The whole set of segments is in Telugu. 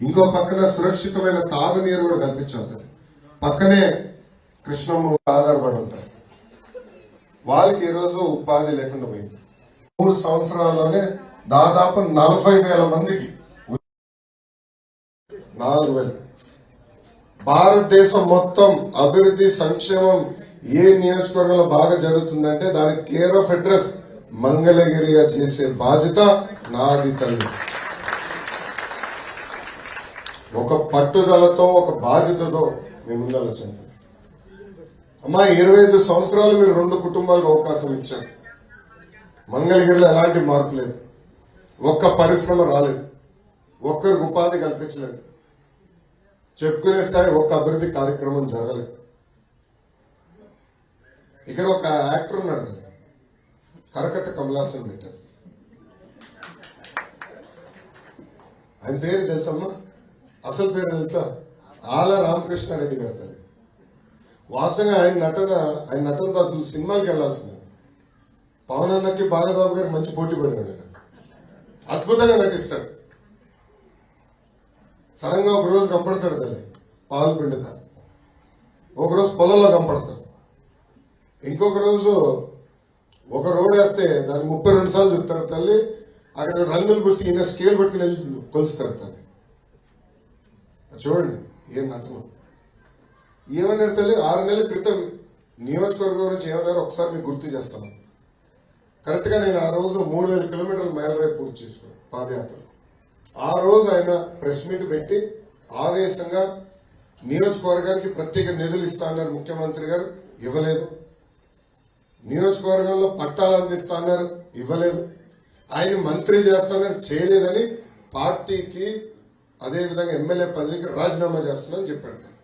ఇంకో పక్కన సురక్షితమైన తాగునీరు కూడా కల్పించాలి. పక్కనే కృష్ణమ్మ ఆధారపడి ఉంటారు వాళ్ళకి ఈరోజు ఉపాధి లేకుండా పోయింది. మూడు సంవత్సరాల్లోనే దాదాపు నలభై వేల మందికి నాలుగు వేలు. భారతదేశం మొత్తం అభివృద్ధి సంక్షేమం ఏ నియోజకవర్గంలో బాగా జరుగుతుందంటే దాని కేర్ ఆఫ్ అడ్రస్ మంగళగిరిగా చేసే బాధ్యత నాది తల్లి. ఒక పట్టుదలతో ఒక బాధ్యతతో మీ ముందర వచ్చింది. అమ్మా ఇరవై ఐదు సంవత్సరాలు మీరు రెండు కుటుంబాలకు అవకాశం ఇచ్చారు. మంగళగిరిలో ఎలాంటి మార్పు లేదు. ఒక్క పరిశ్రమ రాలేదు. ఒక్కరికి ఉపాధి కల్పించలేదు. చెప్పుకునే స్థాయి ఒక్క అభివృద్ధి కార్యక్రమం జరగలేదు. ఇక్కడ ఒక యాక్టర్ ఉన్నాడు కదా కరకట్ట కమలాసన్ పెట్టారు. ఆయన పేరు తెలుసమ్మా? అసలు పేరు తెలుసా? ఆల రామకృష్ణారెడ్డి గారి తల్లి. వాస్తవంగా ఆయన నటన ఆయన నటనతో అసలు సినిమాకి వెళ్ళాల్సింది. పవన్ అన్నకి బాలబాబు గారు మంచి పోటీ పడినాడు ఆయన. అద్భుతంగా నటిస్తాడు. సడన్గా ఒక రోజు కనపడతాడు తల్లి పాలు పిండుతా. ఒక రోజు పొలంలో కంపడతాడు ఇంకొక రోజు ఒక రోడ్ వేస్తే దాన్ని ముప్పై రెండు సార్లు చెప్తాడు తల్లి అక్కడ రంగులు పూసి ఈయన స్కేల్ పట్టుకుని వెళ్ళి కొలుస్తాడు తల్లి. చూడండి ఏం నటన ఏమన్నారు తల్లి ఆరు నెలల క్రితం నియోజకవర్గం గురించి ఏమన్నారో ఒకసారి మీకు గుర్తు చేస్తాను. కరెక్ట్గా నేను ఆ రోజు మూడు వేల కిలోమీటర్ల మైలురాయి పూర్తి చేసుకున్నాను పాదయాత్ర. ఆ రోజు ఆయన ప్రెస్ మీట్ పెట్టి ఆవేశంగా నియోజకవర్గానికి ప్రత్యేక నిధులు ఇస్తా అన్నారు ముఖ్యమంత్రి గారు ఇవ్వలేదు. నియోజకవర్గంలో పట్టాలు అందిస్తా అన్నారు ఇవ్వలేదు. ఆయన మంత్రి చేస్తానని చేయలేదని పార్టీకి అదేవిధంగా ఎమ్మెల్యే పదవికి రాజీనామా చేస్తున్నానని చెప్పాడు తను.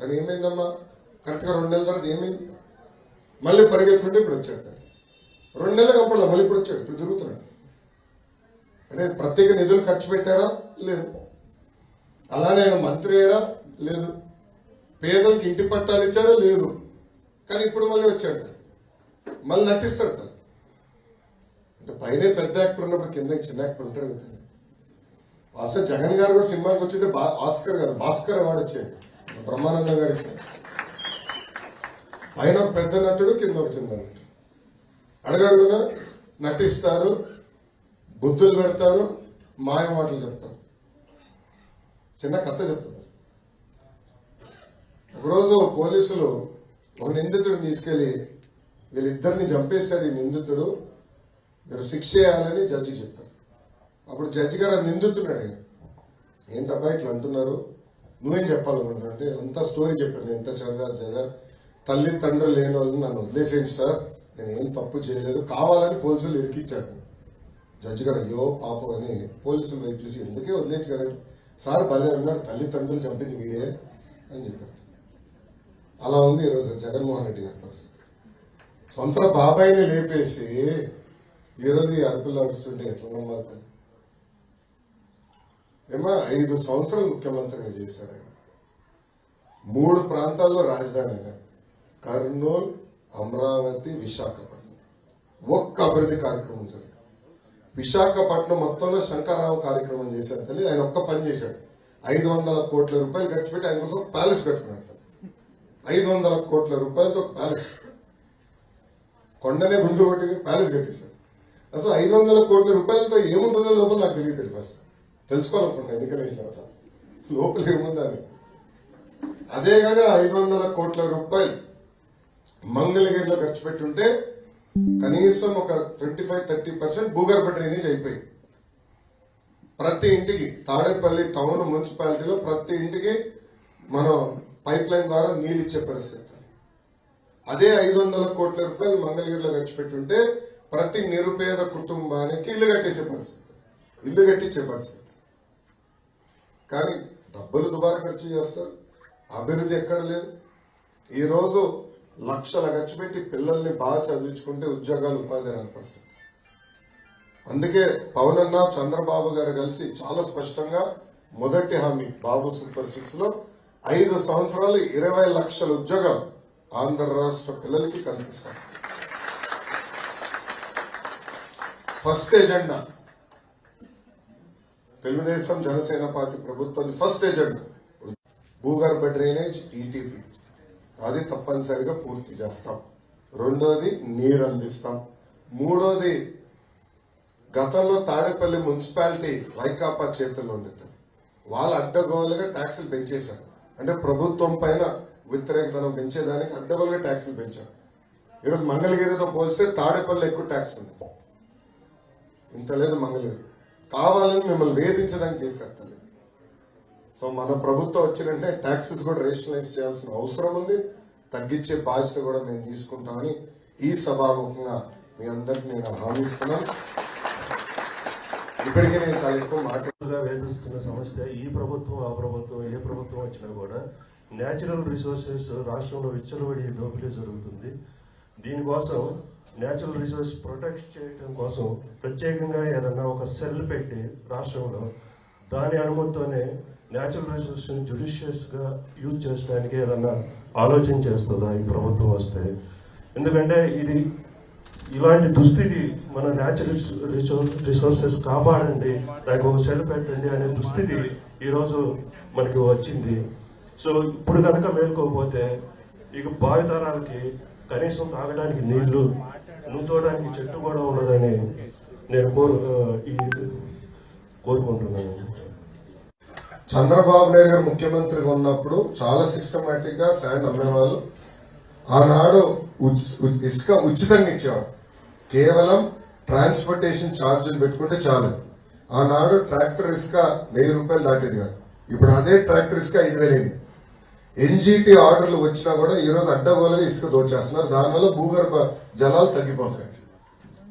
కానీ ఏమైందమ్మా? కరెక్ట్గా రెండు నెలల తర్వాత ఏమైంది మళ్ళీ పరిగెత్తుకుంటే ఇప్పుడు వచ్చాడు తను. రెండు నెలలు కప్పడలా మళ్ళీ ఇప్పుడు వచ్చాడు ఇప్పుడు తిరుగుతున్నాడు. అంటే ప్రత్యేక నిధులు ఖర్చు పెట్టారా? లేదు. అలానే ఆయన మంత్రి అయ్యాడా? లేదు. పేదలకు ఇంటి పట్టాలు ఇచ్చాడా? లేదు. కానీ ఇప్పుడు మళ్ళీ వచ్చాడు తను. మళ్ళీ నటిస్తాడు తను. అంటే పైన పెద్ద యాక్టర్ ఉన్నప్పుడు కింద చిన్న యాక్టర్ ఉంటాడు కదా. అసలు జగన్ గారు కూడా సినిమాకి వచ్చింటే ఆస్కర్ కాదు భాస్కర్ అవార్డు వచ్చేది బ్రహ్మానందం గారు ఇచ్చారు. పైన ఒక పెద్ద నటుడు కింద ఒక చిన్న నటుడు. అడగడుగున నటిస్తారు బుద్ధులు పెడతారు మాయ మాటలు చెప్తారు. చిన్న కథ చెప్తారు ఒకరోజు పోలీసులు ఒక నిందితుడిని తీసుకెళ్ళి వీళ్ళిద్దరిని చంపేశాడు ఈ నిందితుడు. మీరు శిక్ష చేయాలని జడ్జి చెప్పారు. అప్పుడు జడ్జి గారు ఆ నిందితుడు ఏంటబ్బా ఇట్లా అంటున్నారు? నువ్వేం చెప్పాలనుకుంటున్నా అంటే అంత స్టోరీ చెప్పాడు ఎంత చదివా చదివా. తల్లి తండ్రులు లేని వాళ్ళని నన్ను వదిలేసేయండి సార్. నేను ఏం తప్పు చేయలేదు. కావాలని పోలీసులు ఇరికిచ్చారు. జడ్జి గారు అయ్యో పాపం అని పోలీసులు వైపులేసి ఎందుకే వదిలేచ్చు కదా? సార్ భలే అన్నాడు. తల్లిదండ్రులు చంపింది వీడే అని చెప్పారు. అలా ఉంది ఈరోజు జగన్మోహన్ రెడ్డి గారి పరిస్థితి. సొంత బాబాయిని లేపేసి ఈరోజు ఈ అరుపులు నడుస్తుంటే ఎట్లా నమ్మాలి ఏమా ఐదు సంవత్సరాలు ముఖ్యమంత్రిగా చేశారు ఆయన. మూడు ప్రాంతాల్లో రాజధాని ఆయన. కర్నూలు అమరావతి విశాఖపట్నం. ఒక్క అభివృద్ధి కార్యక్రమం జరిగింది విశాఖపట్నం మొత్తంలో శంకరావు కార్యక్రమం చేశారు తల్లి. ఆయన ఒక్క పని చేశాడు. ఐదు వందల కోట్ల రూపాయలు ఖర్చు పెట్టి ఆయన కోసం ప్యాలెస్ కట్టుకున్నాడు తల్లి. ఐదు వందల కోట్ల రూపాయలతో ప్యాలెస్. కొండనే గుండు కొట్టి ప్యాలెస్ కట్టేశాడు. అసలు ఐదు వందల కోట్ల రూపాయలతో ఏముంటుందో లోపల నాకు తెలియదు ఫస్ట్ తెలుసుకోవాలనుకుంటా ఎన్నికలు అయిన తర్వాత. లోపల ఏముందని అదే కానీ ఐదు వందల కోట్ల రూపాయలు మంగళగిరిలో ఖర్చు పెట్టుంటే కనీసం ఒక ట్వంటీ ఫైవ్ థర్టీ పర్సెంట్ భూగర్భ డ్రైనేజ్ అయిపోయింది. ప్రతి ఇంటికి తాడేపల్లి టౌన్ మున్సిపాలిటీలో ప్రతి ఇంటికి మనం పైప్ లైన్ ద్వారా నీళ్ళు ఇచ్చే పరిస్థితి. అదే ఐదు వందల కోట్ల రూపాయలు మంగళగిరిలో ఖర్చు పెట్టుంటే ప్రతి నిరుపేద కుటుంబానికి ఇల్లు కట్టేసే పరిస్థితి. ఇల్లు కట్టించే పరిస్థితి. కానీ డబ్బులు దుబారా ఖర్చు చేస్తారు. అభివృద్ధి ఎక్కడ లేదు. ఈరోజు లక్షల ఖర్చు పెట్టి పిల్లల్ని బాగా చదివించుకుంటే ఉద్యోగాలు ఉపాధి రాని పరిస్థితి. అందుకే పవన్ అన్న చంద్రబాబు గారు కలిసి చాలా స్పష్టంగా మొదటి హామీ బాబు సూపర్ సిక్స్లో ఐదు సంవత్సరాలు ఇరవై లక్షల ఉద్యోగాలు ఆంధ్ర రాష్ట్ర పిల్లలకి కల్పిస్తారు. First agenda Telugu Desam Janasena party ప్రభుత్వం ఫస్ట్ ఎజెండా భూగర్భ డ్రైనేజ్ ఈటీపీ అది తప్పనిసరిగా పూర్తి చేస్తాం. రెండోది నీరు అందిస్తాం. మూడోది గతంలో తాడేపల్లి మున్సిపాలిటీ వైకాపా చేతుల్లో ఉండేది వాళ్ళు అడ్డగోలుగా ట్యాక్సులు పెంచేశారు. అంటే ప్రభుత్వం పైన వ్యతిరేకతను పెంచేదానికి అడ్డగోలుగా ట్యాక్సులు పెంచారు. ఈరోజు మంగళగిరితో పోలిస్తే తాడేపల్లి ఎక్కువ ట్యాక్స్ ఉంది. ఇంత లేదు మంగళగిరి. కావాలని మిమ్మల్ని వేధించడానికి చేశారు తల్లి. సో మన ప్రభుత్వం వచ్చినంటే ట్యాక్సెస్ కూడా రేషనలైజ్ చేయాల్సిన అవసరం ఉంది. తగ్గించే బాధ్యత కూడా మేము తీసుకుంటామని ఈ సభాముఖంగా మీ అందరికి నేను హామీ ఇస్తున్నాను. ఇప్పటికే నేను చాలా ఎక్కువ మాట్లాడుగా వేధిస్తున్న సమస్య ఈ ప్రభుత్వం ఆ ప్రభుత్వం ఏ ప్రభుత్వం వచ్చినా కూడా న్యాచురల్ రిసోర్సెస్ రాష్ట్రంలో విచ్చలవడి దోపిడీ జరుగుతుంది. దీనికోసం న్యాచురల్ రిసోర్స్ ప్రొటెక్ట్ చేయడం కోసం ప్రత్యేకంగా ఏదన్నా ఒక సెల్ పెట్టి రాష్ట్రంలో దాని అనుమతితోనే న్యాచురల్ రిసోర్స్ని జుడిషియస్గా యూజ్ చేయడానికి ఏదన్నా ఆలోచన చేస్తుందా ఈ ప్రభుత్వం వస్తే? ఎందుకంటే ఇది ఇలాంటి దుస్థితి మన న్యాచురల్ రిసోర్సెస్ కాపాడండి దానికి ఒక సెల్ పెట్టండి అనే దుస్థితి ఈరోజు మనకి వచ్చింది. సో ఇప్పుడు కనుక మేల్కోకపోతే ఇక భావితరాలకి కనీసం తాగడానికి నీళ్ళు నుంచోడానికి చెట్టు కూడా ఉండదని నేను కోరు ఈ కోరుకుంటున్నాను. చంద్రబాబు నాయుడు గారు ముఖ్యమంత్రిగా ఉన్నప్పుడు చాలా సిస్టమేటిక్గా శాండ్ అమ్మేవాళ్ళు. ఆనాడు ఇసుక ఉచితంగా ఇచ్చేవారు. కేవలం ట్రాన్స్పోర్టేషన్ ఛార్జీలు పెట్టుకుంటే చాలు. ఆనాడు ట్రాక్టర్ ఇసుక వెయ్యి రూపాయలు దాటేది కాదు. ఇప్పుడు అదే ట్రాక్టర్ ఇసుక ఐదు వేలైంది ఎన్జిటి ఆర్డర్లు వచ్చినా కూడా ఈరోజు రోజు అడ్డగోలుగా ఇసుక దోచేస్తున్నారు. దానివల్ల భూగర్భ జలాలు తగ్గిపోతాయి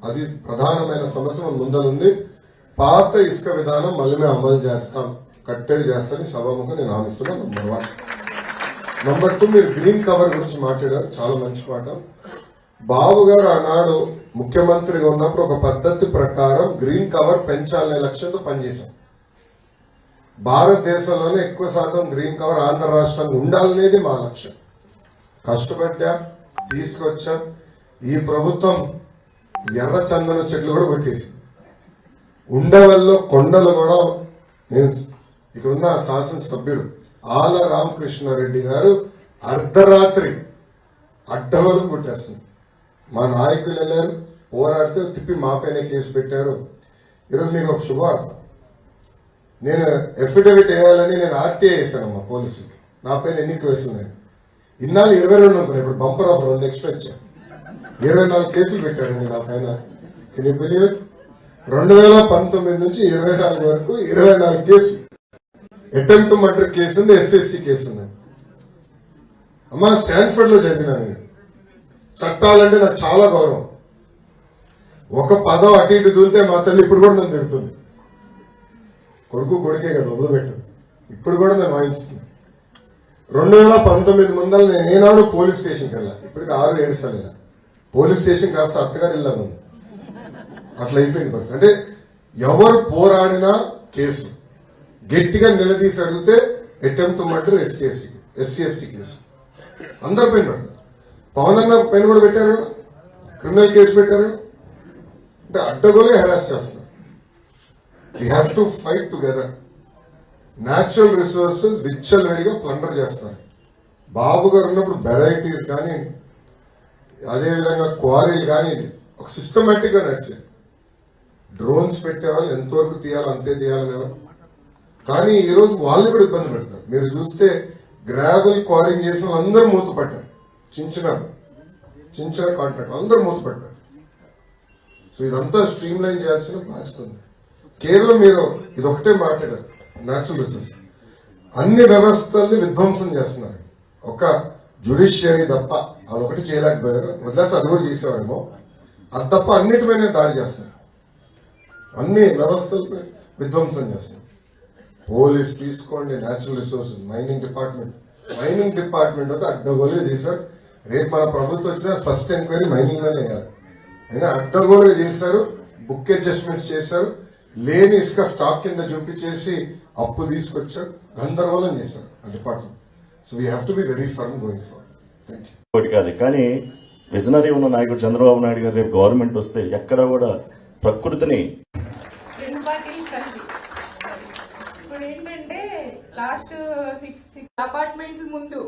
అది ప్రధానమైన సమస్య. మన ముందరుంది పాత ఇసుక విధానం మళ్ళీ మేము అమలు చేస్తాం. కట్టడి చేస్తామని సభాముఖం నేను హామీస్తున్నాను. నంబర్ వన్ నంబర్ టూ మీరు గ్రీన్ కవర్ గురించి మాట్లాడారు. చాలా మంచి మాట. బాబు గారు ఆనాడు ముఖ్యమంత్రిగా ఉన్నప్పుడు ఒక పద్ధతి ప్రకారం గ్రీన్ కవర్ పెంచాలనే లక్ష్యంతో పనిచేశాం. భారతదేశంలోనే ఎక్కువ శాతం గ్రీన్ కవర్ ఆంధ్ర రాష్ట్రంలో ఉండాలనేది మా లక్ష్యం. కష్టపడ్డా తీసుకొచ్చాం. ఈ ప్రభుత్వం ఎర్ర చందన చెట్లు కూడా కొట్టేసింది. ఉండవల్లో కొండలు కూడా నేను ఇక్కడ ఉన్న శాసనసభ్యుడు ఆల రామకృష్ణారెడ్డి గారు అర్ధరాత్రి అడ్డవరకు కొట్టేస్తుంది మా నాయకులు వెళ్ళారు పోరాడితే తిప్పి మా పైన కేసు పెట్టారు. ఈరోజు మీకు ఒక శుభవార్త. నేను ఎఫిడవిట్ వేయాలని నేను ఆర్టీఐ వేసాను పోలీసుకి నా పైన ఎన్ని కేసులు ఉన్నాయి ఇన్నాళ్ళు ఇరవై రెండు అనుకున్నాను ఇప్పుడు బంపర్ ఆఫర్ రెండు ఎక్స్ట్రా ఇచ్చాను ఇరవై నాలుగు కేసులు పెట్టారండి నా పైన. కెన్ బిలీవ్ రెండు వేల పంతొమ్మిది నుంచి ఇరవై నాలుగు వరకు ఇరవై నాలుగు కేసులు. అటెంప్ట్ మర్డర్ కేసు ఉంది ఎస్ఎస్సి కేసు ఉంది. అమ్మా స్టాన్ఫర్డ్లో చదివినా నేను. చట్టాలంటే నాకు చాలా గౌరవం. ఒక పదం అటు ఇటు దూరితే మా తల్లి ఇప్పుడు కూడా నన్ను తిరుగుతుంది కొడుకు కొడుకే కదా వదిలిపెట్టదు ఇప్పుడు కూడా నేను వాయించుతుంది రెండు వేల పంతొమ్మిది ముందర నేను ఏనాడు పోలీస్ స్టేషన్కి వెళ్ళా. ఇప్పటికి ఆరు ఏడు సార్లు పోలీస్ స్టేషన్ కాస్త అత్తగారు వెళ్ళాను అట్లా అయిపోయింది పరిస్థితి. అంటే ఎవరు పోరాడినా కేసు? గట్టిగా నిలదీసి అడిగితే attempt murder SC ST SC ST case. అందరి పైన పవన్ అన్న పైన కూడా పెట్టారు కదా. క్రిమినల్ కేసు పెట్టారు అంటే అడ్డగోలుగా హెరాస్ చేస్తున్నారు. We have to fight together natural resources విచ్చలవిడిగా ప్లండర్ చేస్తారు. బాబు గారు ఉన్నప్పుడు వెరైటీస్ కానీ అదేవిధంగా క్వారీలు కానీ ఒక సిస్టమేటిక్గా నడిచాయి డ్రోన్స్ పెట్టేవాళ్ళు ఎంతవరకు తీయాలి అంతే తీయాలనేవారు కానీ ఈరోజు వాళ్ళు వాళ్ళని కూడా ఇబ్బంది పెడతారు మీరు చూస్తే గ్రావెల్ క్వారింగ్ చేసిన వాళ్ళందరూ మూతపడ్డారు. చించిన చించిన కాంట్రాక్ట్ అందరూ మూతపడ్డారు. సో ఇదంతా స్ట్రీమ్ లైన్ చేయాల్సిన బాధ్యత ఉంది. కేవలం మీరు ఇది ఒకటే మాట్లాడారు న్యాచురల్ రిసోర్స్ అన్ని వ్యవస్థల్ని విధ్వంసం చేస్తున్నారు. ఒక జ్యుడిషియరీ తప్ప అదొకటి చేయలేకపోయారు. వదిలేసి అది కూడా చేసేవారేమో. అది తప్ప అన్నిటిపైన దాడి చేస్తున్నారు. అన్ని వ్యవస్థలపై విధ్వంసం చేస్తున్నారు. పోలీస్ తీసుకోండి natural resources mining department mining department అయితే అడ్డగోలుగా చేశారు. రేపు మన ప్రభుత్వం వచ్చిన ఫస్ట్ ఎంక్వైరీ మైనింగ్ మీద వేయాలి అయినా అడ్డగోలుగా చేశారు బుక్ అడ్జస్ట్మెంట్స్ చేశారు. లేని ఇసుక స్టాక్ కింద చూపించేసి అప్పు తీసుకొచ్చారు గందరగోళం చేశారు ఆ department so we have to be very firm going for ఒకటి కాదు. కానీ విజనరీ ఉన్న నాయకుడు చంద్రబాబు నాయుడు గారు రేపు గవర్నమెంట్ వస్తే ఎక్కడ కూడా ప్రకృతిని ఇప్పుడు ఏంటంటే లాస్ట్ సిక్స్ సిక్స్ అపార్ట్మెంట్ ముందు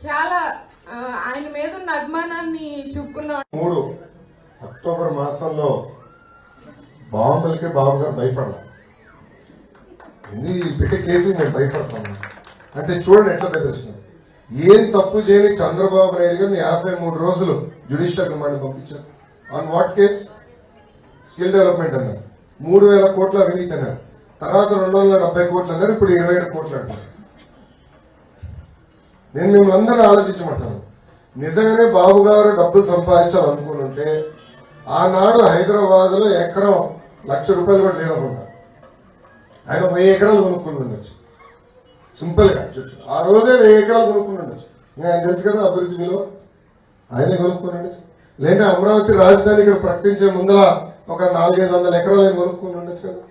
చాలా ఆయన మీద ఉన్న అభిమానాన్ని చూపుకున్నాం మూడు అక్టోబర్ మాసంలో బాంబులకే బాబు గారు భయపడాలి ఇది పెట్టే కేసు నేను భయపడతాను. అంటే చూడండి ఎట్లా బెదిరిస్తున్నారు ఏం తప్పు చేయని చంద్రబాబు నాయుడు గారిని యాభై మూడు రోజులు జ్యుడిషియల్ రిమాండ్ పంపించారు. On what case skill development అన్నారు. మూడు వేల కోట్ల అవినీతి అన్నారు. తర్వాత రెండు వందల డెబ్బై కోట్లు అన్నారు ఇప్పుడు ఇరవై ఏడు కోట్లు అంటారు నేను మిమ్మల్ని అందరూ ఆలోచించమంటాను నిజంగానే బాబు గారు డబ్బులు సంపాదించాలనుకుని ఉంటే ఆనాడు హైదరాబాద్లో ఎకరం లక్ష రూపాయలు కూడా లేనకుండా ఆయన ఒక వెయ్యి ఎకరాలు కొనుక్కుని ఉండొచ్చు. సింపుల్గా ఆ రోజే వెయ్యి ఎకరాలు కొనుక్కుని ఉండొచ్చు. ఆయన తెలుసు కదా అభివృద్ధిలో ఆయనే కొనుక్కుని ఉండొచ్చు. లేదంటే అమరావతి రాజధాని ఇక్కడ ప్రకటించే ముందర ఒక నాలుగైదు వందల ఎకరాలు ఆయన కొనుక్కుని ఉండొచ్చు కదా.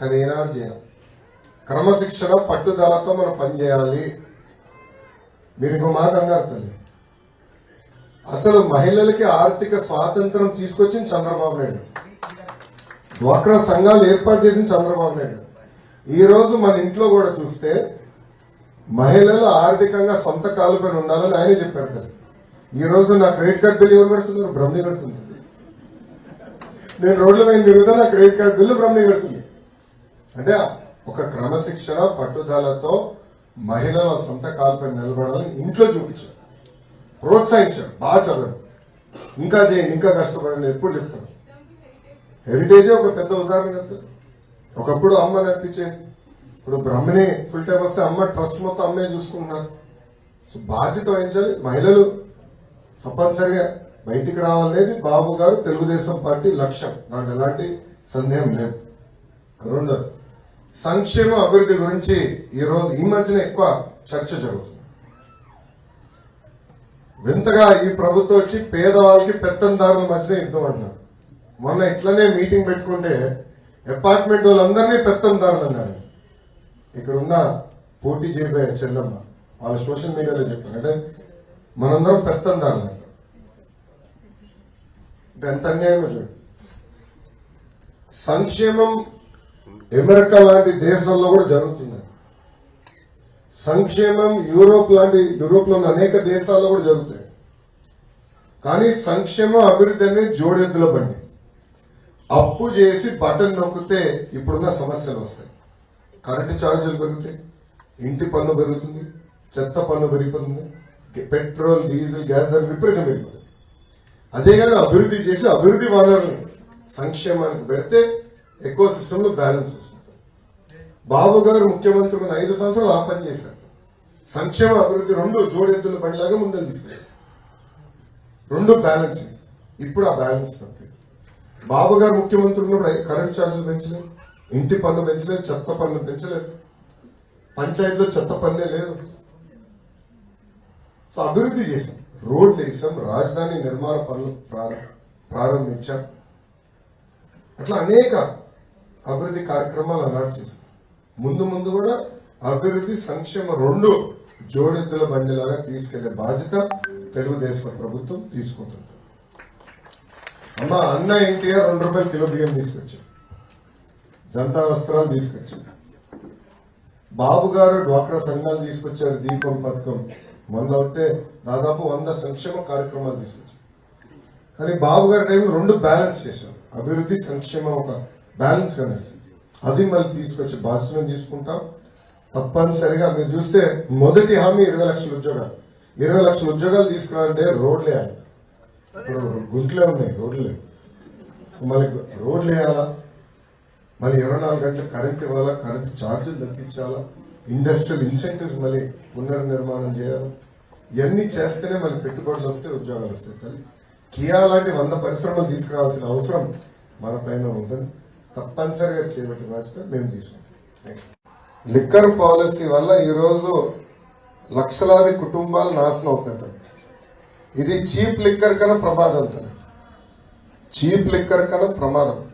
కానీ ఏనాడు చేయాలి. క్రమశిక్షణ పట్టుదలతో మనం పనిచేయాలి మీరు ఇంకో మాట అన్నారు తల్లి. అసలు మహిళలకి ఆర్థిక స్వాతంత్రం తీసుకొచ్చింది చంద్రబాబు నాయుడు డ్వాక్రా సంఘాలు ఏర్పాటు చేసింది చంద్రబాబు నాయుడు ఈ రోజు మన ఇంట్లో కూడా చూస్తే మహిళలు ఆర్థికంగా సొంత కాలుపైన ఉండాలని ఆయనే చెప్పారు ఈ రోజు నా క్రెడిట్ కార్డ్ బిల్ ఎవరు కడుతున్నారు? బ్రహ్మి కడుతుంది నేను రోడ్ల మీద తిరుగుతా నా క్రెడిట్ కార్డ్ బిల్లు బ్రహ్మి కడుతుంది. అంటే ఒక క్రమశిక్షణ పట్టుదలతో మహిళల సొంత కాలుపైన నిలబడాలని ఇంట్లో చూపించారు. ప్రోత్సహించారు. బాగా చదవండి ఇంకా చేయండి ఇంకా కష్టపడండి ఎప్పుడు చెప్తాను హెరిటేజే ఒక పెద్ద ఉదాహరణ ఒకప్పుడు అమ్మ నడిపించేది ఇప్పుడు బ్రహ్మణి ఫుల్ టైం వస్తే అమ్మ ట్రస్ట్ మొత్తం అమ్మే చూసుకుంటున్నారు. సో బాధ్యత వహించాలి. మహిళలు తప్పనిసరిగా బయటికి రావాలనేది బాబు గారు తెలుగుదేశం పార్టీ లక్ష్యం. దాంట్లో ఎలాంటి సందేహం లేదు. రెండు సంక్షేమ అభివృద్ధి గురించి ఈరోజు ఈ మధ్యన ఎక్కువ చర్చ జరుగుతుంది. వింతగా ఈ ప్రభుత్వం వచ్చి పేదవాళ్ళకి పెత్తందారుల మధ్యన యుద్ధం అంటున్నారు. మొన్న ఇట్లనే మీటింగ్ పెట్టుకుంటే అపార్ట్మెంట్ వాళ్ళందరినీ పెత్తందారులు అన్నారు ఇక్కడ ఉన్న పోటీ చేయబోయే చెల్లమ్మ. వాళ్ళ సోషల్ మీడియాలో చెప్పారు అంటే మనందరం పెత్తందారులు అంట అంటే ఎంత అన్యాయమో చూడండి సంక్షేమం అమెరికా లాంటి దేశాల్లో కూడా జరుగుతుంది. సంక్షేమం యూరోప్ లాంటి యూరోప్లో అనేక దేశాల్లో కూడా జరుగుతాయి. కానీ సంక్షేమం అభివృద్ధి అనేది జోడెద్దుల బండి. అప్పు చేసి బటన్ నొక్కితే ఇప్పుడున్న సమస్యలు వస్తాయి. కరెంటు ఛార్జీలు పెరుగుతాయి. ఇంటి పన్ను పెరుగుతుంది. చెత్త పన్ను పెరిగిపోతుంది. పెట్రోల్ డీజిల్ గ్యాస్ ధర విపరీతం పెరిగిపోతుంది అదే కానీ అభివృద్ధి చేసి అభివృద్ధి వనరుల్ని సంక్షేమానికి పెడితే ఎక్కువ సిస్టంలో బ్యాలెన్స్ వస్తుంది. బాబు గారు ముఖ్యమంత్రి ఉన్న ఐదు సంవత్సరాలు ఆ పని చేశారు. సంక్షేమ అభివృద్ధి రెండు జోడెద్దుల పనిలాగా ముందుకు తీసుకెళ్ళారు. రెండు బ్యాలెన్స్ ఇప్పుడు ఆ బ్యాలెన్స్ తప్పి. బాబు గారు ముఖ్యమంత్రి ఉన్నప్పుడు కరెంట్ ఛార్జీలు పెంచలేదు. ఇంటి పన్ను పెంచలేదు చెత్త పన్ను పెంచలేదు. పంచాయతీలో చెత్త పన్నే లేదు. సో అభివృద్ధి చేశాం. రోడ్లు వేసాం రాజధాని నిర్మాణ పనులు ప్రారంభించాం. అట్లా అనేక అభివృద్ధి కార్యక్రమాలు అలవాటు చేశాం. ముందు ముందు కూడా అభివృద్ధి సంక్షేమ రెండు జోడెద్దుల బండిలాగా తీసుకెళ్ళే బాధ్యత తెలుగుదేశం ప్రభుత్వం తీసుకుంటుంది. అమ్మ అన్న ఎన్టీఆర్ రెండు రూపాయలు కిలో బియ్యం తీసుకొచ్చారు జనతా వస్త్రాలు తీసుకొచ్చారు బాబు గారు డ్వాక్రా సంఘాలు తీసుకొచ్చారు దీపం పథకం. మొన్న వస్తే దాదాపు వంద సంక్షేమ కార్యక్రమాలు తీసుకొచ్చారు. కానీ బాబు గారి టైంలో రెండు బ్యాలెన్స్ చేశారు. అభివృద్ధి సంక్షేమ ఒక బ్యాలెన్స్ అనేసి. అది మళ్ళీ తీసుకొచ్చి బాధ్యతను తీసుకుంటాం. తప్పనిసరిగా మీరు చూస్తే మొదటి హామీ ఇరవై లక్షల ఉద్యోగాలు. ఇరవై లక్షల ఉద్యోగాలు తీసుకురావాలంటే రోడ్లు వేయాలి ఇప్పుడు గుంట్లే ఉన్నాయి రోడ్లు. లేవు మళ్ళీ రోడ్లు వేయాలా? మళ్ళీ ఇరవై నాలుగు గంటలు కరెంట్ ఇవ్వాలా? కరెంట్ ఛార్జీలు తగ్గించాలా? ఇండస్ట్రియల్ ఇన్సెంటివ్స్ మళ్ళీ పునర్నిర్మాణం చేయాలి? ఇవన్నీ చేస్తేనే మళ్ళీ పెట్టుబడులు వస్తే ఉద్యోగాలు వస్తాయి కానీ కియా లాంటి వంద పరిశ్రమలు తీసుకురావాల్సిన అవసరం మన పైన ఉంటుంది. తప్పనిసరిగా చేపట్టి బాధ్యత మేము తీసుకుంటాం. లిక్కర్ పాలసీ వల్ల ఈరోజు లక్షలాది కుటుంబాలు నాశనం అవుతున్నాయి ఇది చీప్ లిక్కర్ కన్నా ప్రమాదం తను చీప్ లిక్కర్ కన్నా ప్రమాదం.